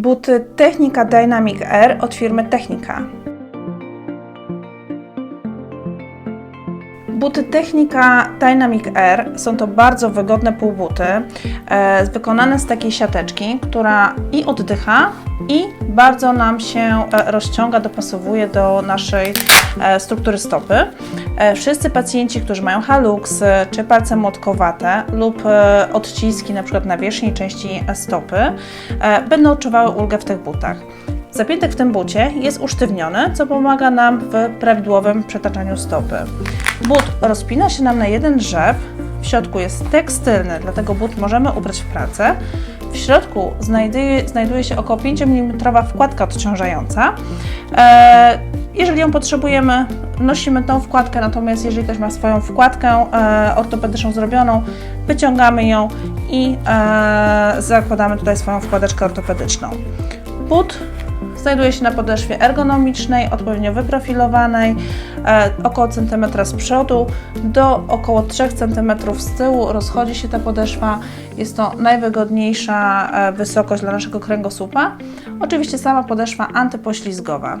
Buty Technika Dynamic Air od firmy Technika. Buty Technika Dynamic Air są to bardzo wygodne półbuty, e, wykonane z takiej siateczki, która i oddycha, i bardzo nam się e, rozciąga, dopasowuje do naszej e, struktury stopy. E, wszyscy pacjenci, którzy mają haluksy, czy palce młotkowate lub odciski przykład na wierzchniej części stopy, będą odczuwały ulgę w tych butach. Zapiętek w tym bucie jest usztywniony, co pomaga nam w prawidłowym przetaczaniu stopy. But rozpina się nam na jeden drzew, w środku jest tekstylny, dlatego but możemy ubrać w pracę. W środku znajduje, znajduje się około 5 mm wkładka odciążająca. E, jeżeli ją potrzebujemy, nosimy tą wkładkę, natomiast jeżeli ktoś ma swoją wkładkę e, ortopedyczną zrobioną, wyciągamy ją i e, zakładamy tutaj swoją wkładeczkę ortopedyczną. But Znajduje się na podeszwie ergonomicznej, odpowiednio wyprofilowanej, e, około centymetra z przodu do około 3 cm z tyłu rozchodzi się ta podeszwa. Jest to najwygodniejsza e, wysokość dla naszego kręgosłupa. Oczywiście sama podeszwa antypoślizgowa.